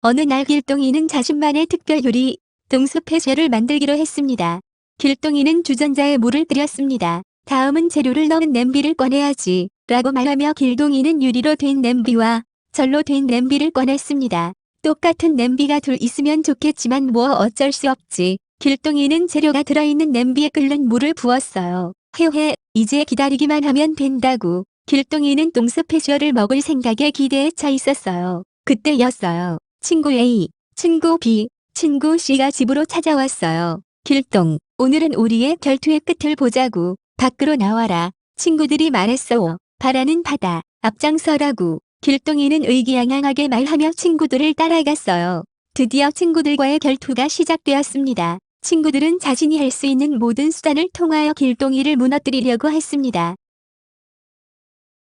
어느 날 길동이는 자신만의 특별 요리, 동수페셜을 만들기로 했습니다. 길동이는 주전자에 물을 끓였습니다. 다음은 재료를 넣은 냄비를 꺼내야지 라고 말하며 길동이는 유리로 된 냄비와 절로 된 냄비를 꺼냈습니다. 똑같은 냄비가 둘 있으면 좋겠지만 뭐 어쩔 수 없지. 길동이는 재료가 들어있는 냄비에 끓는 물을 부었어요. 헤헤, 이제 기다리기만 하면 된다고. 길동이는 똥스페셜을 먹을 생각에 기대에 차 있었어요. 그때였어요. 친구 A, 친구 B, 친구 C가 집으로 찾아왔어요. 길동, 오늘은 우리의 결투의 끝을 보자고. 밖으로 나와라. 친구들이 말했어. 바라는 바다, 앞장서라고. 길동이는 의기양양하게 말하며 친구들을 따라갔어요. 드디어 친구들과의 결투가 시작되었습니다. 친구들은 자신이 할 수 있는 모든 수단을 통하여 길동이를 무너뜨리려고 했습니다.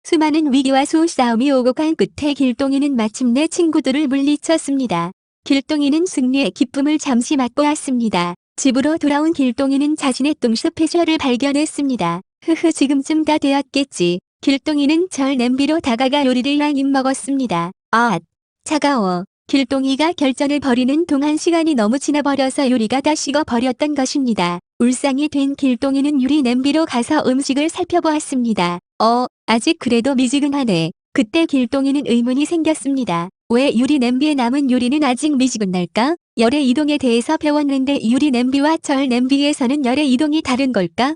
수많은 위기와 수싸움이 오고 간 끝에 길동이는 마침내 친구들을 물리쳤습니다. 길동이는 승리의 기쁨을 잠시 맛보았습니다. 집으로 돌아온 길동이는 자신의 똥 스페셜을 발견했습니다. 흐흐 지금쯤 다 되었겠지. 길동이는 절 냄비로 다가가 요리를 한 입 먹었습니다. 아, 차가워. 길동이가 결전을 벌이는 동안 시간이 너무 지나버려서 요리가 다 식어버렸던 것입니다. 울상이 된 길동이는 유리 냄비로 가서 음식을 살펴보았습니다. 어, 아직 그래도 미지근하네. 그때 길동이는 의문이 생겼습니다. 왜 유리 냄비에 남은 요리는 아직 미지근할까? 열의 이동에 대해서 배웠는데 유리 냄비와 절 냄비에서는 열의 이동이 다른 걸까?